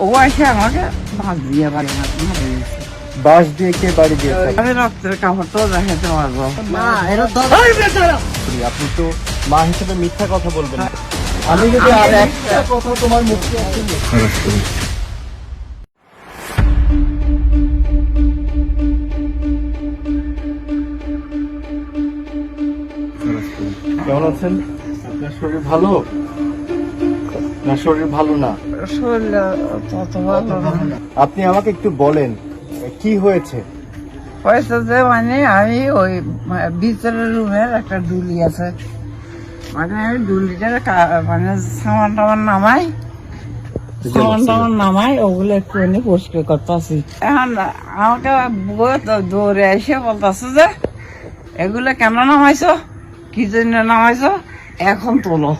ও এসে আমাকে ভাত দিয়ে বাড়ি মারা দিয়েছে বাঁশ দিয়ে কে বাড়ি দিয়েছে আমি রক্তের কাপড়টাও দেখাতে পারব না এরা আপনি তো মা হিসেবে মিথ্যা কথা বলবেন আমি যদি আর একটা কথা তোমার মুখে কেমন আছেন? আপনার শরীর ভালো? না শরীর ভালো না? শরীর তত ভালো না। আপনি আমাকে একটু বলেন কি হয়েছে? হয়েছে যে মানে আমি ওই ভিতরের রুমের একটা ডুলি আছে। মানে আমি ডুলিটার কা- মানে সামান টামান নামাই। সামান টামান নামাই ওগুলো একটুখানি পরিষ্কার করতেছি। এখন আমাকে দৌড়ে এসে বলতেছে যে এগুলো কেন নামাইছো? কি জন্য নামাইছো? এখন তোলো।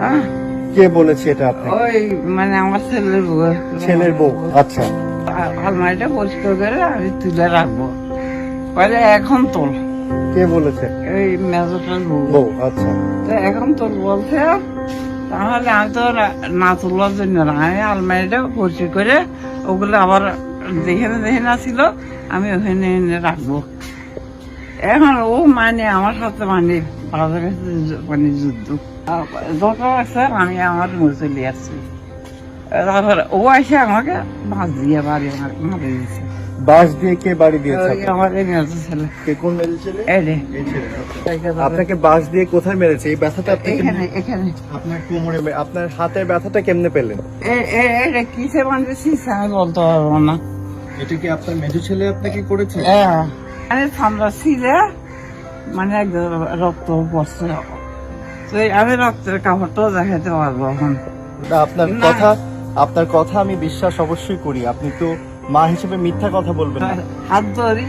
হ্যাঁ কে বলেছে এটা আপনি ওই মানে আমার ছেলের বউ। ছেলের বউ আচ্ছা। আলমারিটা পরিষ্কার করে আমি তুলে রাখব। বলে এখন তোল। কে বলেছে? এই মেজোটার বউ। আচ্ছা। তো এখন তোর বলছে তাহলে আমি তো না- না তোলার জন্য না আমি আলমারিটা পরিষ্কার করে ওগুলো আবার যেখানে যেখানে ছিল আমি ওখানে এনে রাখব। এখন ও মানে আমার সাথে মানে বাজারে মানে যুদ্ধ। দরকার আছে আমি আমার মরে চলে আসছি। তারপরে ও এসে আমাকে মাছ দিয়ে বাড়ি মার- দিয়েছে। বাঁশ দিয়ে কে বাড়ি দিয়েছে? আমার ছেলে। কে কোন ছেলে। আপনাকে বাঁশ দিয়ে কোথায় মেরেছে? এই ব্যথাটা আপনি এখানে এখানে। আপনার কোমরে আপনার হাতের ব্যথাটা কেমনে পেলেন? এ- এ- এটা কিসে বানিয়েছি আমি বলতে পারব না। এটা কি আপনার মেজো ছেলে আপনাকে করেছে? মানে ঠান্ডা ছিল মানে রক্ত পড়ছে। তো আমি রক্তের কাপড়টাও দেখাতে পারব এখন। আপনার কথা আপনার কথা আমি বিশ্বাস অবশ্যই করি। আপনি তো মা হিসেবে মিথ্যা কথা বলবেন হাত ধরি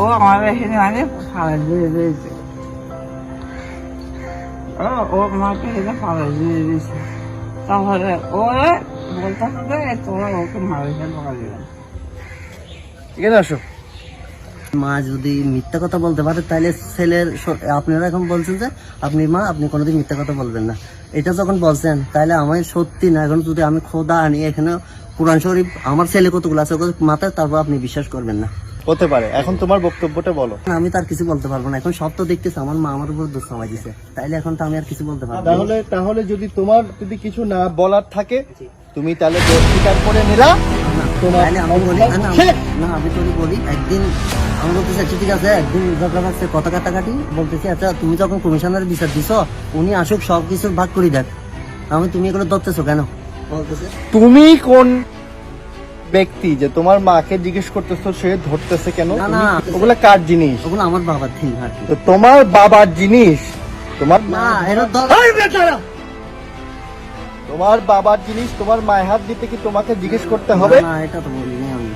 ও আমার এখানে মানে ফাড়া দিয়ে দিয়েছে। ও ও আমাকে এখানে ফাড়া দিয়ে দিয়েছে। তারপরে ও বলতে হবে তোরা ওকে মারে ফেল ঠিক আছে আসো। মা যদি মিথ্যা কথা বলতে পারে তাহলে ছেলের আপনারা এখন বলছেন যে আপনি মা আপনি কোনোদিন মিথ্যা কথা বলবেন না। এটা যখন বলছেন তাহলে আমি সত্যি না এখন যদি আমি খোদা আনি এখানে কোরআন শরীফ আমার ছেলে কতগুলো আছে মাথায় তারপর আপনি বিশ্বাস করবেন না। হতে পারে। এখন তোমার বক্তব্যটা বলো। আমি তার কিছু বলতে পারব না। এখন সব তো দেখতেছে আমার মা আমার উপর দোষ দিছে তাইলে এখন তো আমি আর কিছু বলতে পারব তাহলে তাহলে যদি তোমার যদি কিছু না বলার থাকে তুমি তাহলে স্বীকার করে নিলা। তাহলে আমি বলি না, না, ছেলে! না আমি তোকে বলি একদিন আমি বলতেছি আচ্ছা ঠিক আছে একদিন ঝগড়া লাগছে কথা কাটাকাটি বলতেছি আচ্ছা তুমি যখন কমিশনার বিচার দিছো উনি আসুক সব কিছুর ভাগ করে দেখ। আমি তুমি এগুলো ধরতেছো কেন? বলতেছে। তুমি কোন ব্যক্তি যে তোমার মাকে জিজ্ঞেস করতেছো সে ধরতেছে কেন? না। ওগুলা কার জিনিস? ওগুলো আমার বাবার তো তোমার বাবার জিনিস তোমার না এটা ধর তোমার বাবার জিনিস তোমার মায়ের হাত দিতে কি তোমাকে জিজ্ঞেস করতে হবে? না এটা তো বলিনি আমি।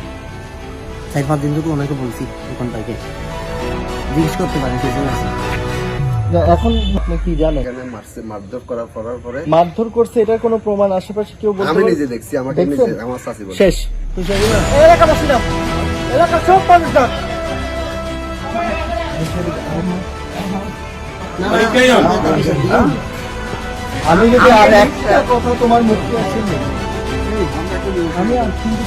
চার পাঁচ দিন থেকে ওনাকে বলছি দোকান থেকে জিজ্ঞেস করতে পারেন কিছু আছে। এখন আপনি কি জানেন? এখানে মারছে মারধর করার করার পরে মারধর করছে এটার কোনো প্রমাণ আশেপাশে কেউ বলতে আমি নিজে দেখছি আমাকে? নিজে আমার বলে। শেষ। এলাকাবাসী সব মানুষ নাও না, না, আমি যদি আর একটা কথা তোমার মুক্তি আছে আমি আর চিন্তা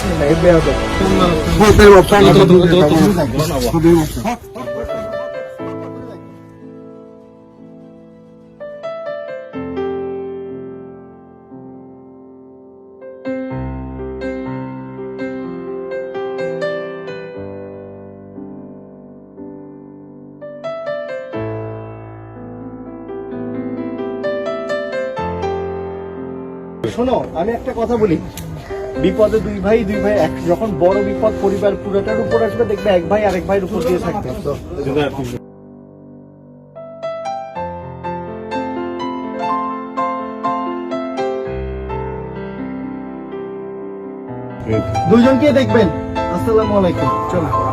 শোনো আমি একটা কথা বলি। বিপদে দুই ভাই দুই ভাই এক। যখন বড় বিপদ পরিবার পুরোটার উপর আসবে দেখবে এক ভাই আরেক ভাইয়ের উপর দিয়ে থাকবে। দুজনকে দেখবেন। আসসালামু আলাইকুম। চলো।